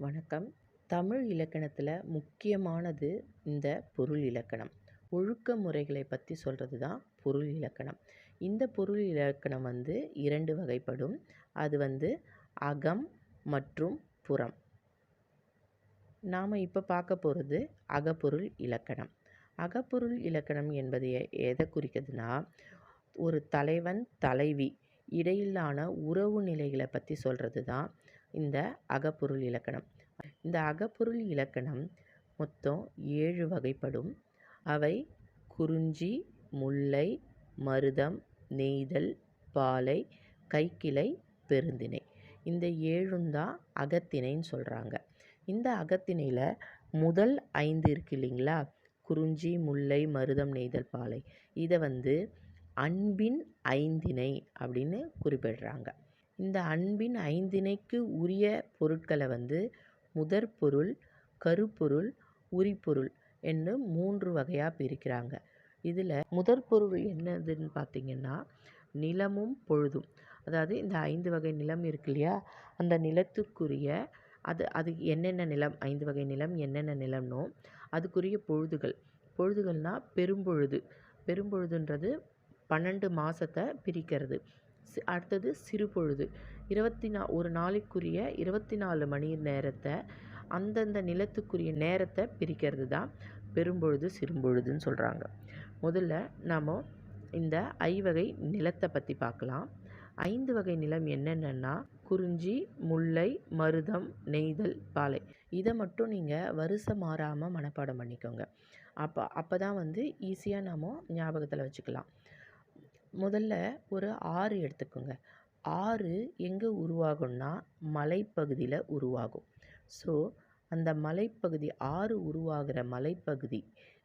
வணக்கம். தமிழ் இலக்கணத்தில் முக்கியமானது இந்த பொருள் இலக்கணம். ஒழுக்க முறைகளை பற்றி சொல்கிறது தான் பொருள் இலக்கணம். இந்த பொருள் இலக்கணம் வந்து இரண்டு வகைப்படும். அது வந்து அகம் மற்றும் புறம். நாம் இப்போ பார்க்க போகிறது அகப்பொருள் இலக்கணம். அகப்பொருள் இலக்கணம் என்பது எதை குறிக்கிறதுனா ஒரு தலைவன் தலைவி இடையிலான உறவு நிலைகளை பற்றி சொல்கிறது தான் இந்த அகப்பொருள் இலக்கணம். இந்த அகப்பொருள் இலக்கணம் மொத்தம் ஏழு வகைப்படும். அவை குறிஞ்சி முல்லை மருதம் நெய்தல் பாலை கைக்கிளை பெருந்திணை. இந்த ஏழும் தான் அகத்திணைன்னு சொல்கிறாங்க இந்த அகத்திணையில் முதல் ஐந்து இருக்கு இல்லைங்களா? குறிஞ்சி முல்லை மருதம் நெய்தல் பாலை. இதை வந்து அன்பின் ஐந்திணை அப்படின்னு குறிப்பிடுறாங்க. இந்த அன்பின் ஐந்திணைக்கு உரிய பொருட்களை வந்து முதற் பொருள் கருப்பொருள் உரிப்பொருள் என்று மூன்று வகையாக பிரிக்கிறாங்க. இதில் முதற் பொருள் என்னதுன்னு பார்த்தீங்கன்னா நிலமும் பொழுதும். அதாவது இந்த ஐந்து வகை நிலம் இருக்கு இல்லையா? அந்த நிலத்துக்குரிய அது அது என்னென்ன நிலம்? ஐந்து வகை நிலம் என்னென்ன நிலம்னோ அதுக்குரிய பொழுதுகள். பொழுதுகள்னால் பெரும்பொழுது. பெரும்பொழுதுன்றது பன்னெண்டு மாதத்தை பிரிக்கிறது. அடுத்தது சிறு பொழுது. இருபத்தி நா ஒரு நாளைக்குரிய இருபத்தி நாலு மணி நேரத்தை அந்தந்த நிலத்துக்குரிய நேரத்தை பிரிக்கிறது தான் பெரும்பொழுது சிறும்பொழுதுன்னு சொல்கிறாங்க முதல்ல நாம் இந்த ஐவகை நிலத்தை பற்றி பார்க்கலாம் ஐந்து வகை நிலம் என்னென்னா குறிஞ்சி முல்லை மருதம் நெய்தல் பாலை. இதை மட்டும் நீங்கள் வருஷம் மாறாமல் மனப்பாடம் பண்ணிக்கோங்க. அப்போ அப்போ தான் வந்து ஈஸியாக நாம் ஞாபகத்தில் வச்சுக்கலாம். முதல்ல ஒரு ஆறு எடுத்துக்கோங்க. ஆறு எங்கே உருவாகும்னா மலைப்பகுதியில் உருவாகும். ஸோ அந்த மலைப்பகுதி ஆறு உருவாகிற மலைப்பகுதி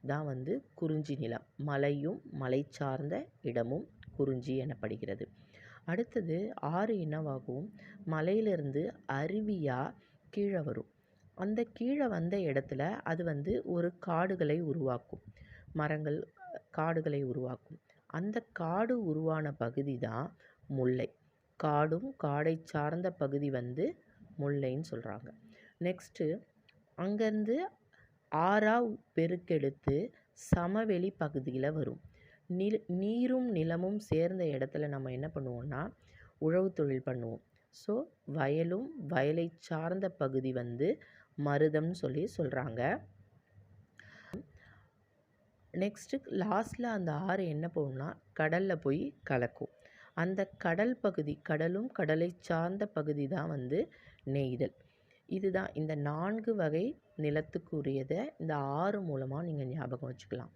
தான் வந்து குறிஞ்சி நிலம். மலையும் மலை சார்ந்த இடமும் குறிஞ்சி எனப்படுகிறது. அடுத்தது ஆறு என்னவாகும்? மலையிலிருந்து அருவியாக கீழே வரும். அந்த கீழே வந்த இடத்துல அது வந்து ஒரு காடுகளை உருவாக்கும். மரங்கள் காடுகளை உருவாக்கும். அந்த காடு உருவான பகுதி தான் முல்லை. காடும் காடை சார்ந்த பகுதி வந்து முல்லைன்னு சொல்கிறாங்க நெக்ஸ்ட்டு அங்கேருந்து ஆறா பெருக்கெடுத்து சமவெளி பகுதியில் வரும். நில நீரும் நிலமும் சேர்ந்த இடத்துல நம்ம என்ன பண்ணுவோம்னா உழவு தொழில் பண்ணுவோம். ஸோ வயலும் வயலை சார்ந்த பகுதி வந்து மருதம்னு சொல்லி சொல்கிறாங்க நெக்ஸ்ட்டு லாஸ்ட்டில் அந்த ஆறு என்ன போகும்னா கடலில் போய் கலக்கும். அந்த கடல் பகுதி கடலும் கடலை சார்ந்த பகுதி தான் வந்து நெய்தல். இதுதான் இந்த நான்கு வகை நிலத்துக்குரியதை இந்த ஆறு மூலமாக நீங்கள் ஞாபகம் வச்சுக்கலாம்.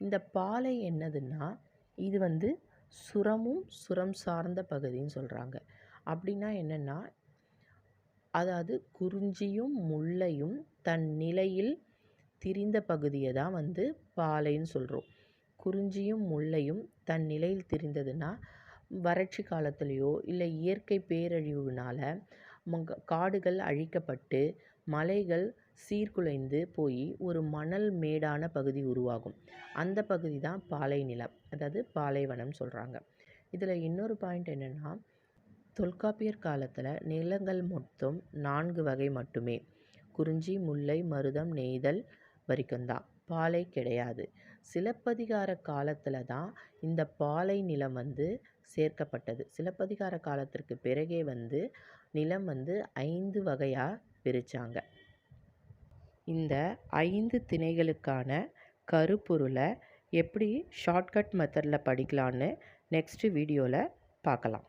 இந்த பாலை என்னதுன்னா இது வந்து சுரமும் சுரம் சார்ந்த பகுதின்னு சொல்கிறாங்க அப்படின்னா என்னென்னா அதாவது குறிஞ்சியும் முல்லையும் தன் நிலையில் திரிந்த பகுதியை தான் வந்து பாலைன்னு சொல்கிறோம் குறிஞ்சியும் முல்லையும் தன் நிலையில் திரிந்ததுன்னா வறட்சி காலத்துலேயோ இல்லை இயற்கை பேரழிவுனால மங்க காடுகள் அழிக்கப்பட்டு மலைகள் சீர்குலைந்து போய் ஒரு மணல் மேடான பகுதி உருவாகும். அந்த பகுதி தான் பாலை நிலம் அதாவது பாலைவனம் சொல்கிறாங்க இதில் இன்னொரு பாயிண்ட் என்னென்னா தொல்காப்பியர் காலத்தில் நிலங்கள் மொத்தம் நான்கு வகை மட்டுமே. குறிஞ்சி முல்லை மருதம் நெய்தல் வரைக்கும்தான். பாலை கிடையாது. சிலப்பதிகார காலத்தில் தான் இந்த பாலை நிலம் வந்து சேர்க்கப்பட்டது. சிலப்பதிகார காலத்திற்கு பிறகே வந்து நிலம் வந்து ஐந்து வகையாக பிரித்தாங்க இந்த ஐந்து திணைகளுக்கான கருப்பொருளை எப்படி ஷார்ட்கட் மெத்தடில் படிக்கலான்னு நெக்ஸ்ட் வீடியோவில் பார்க்கலாம்.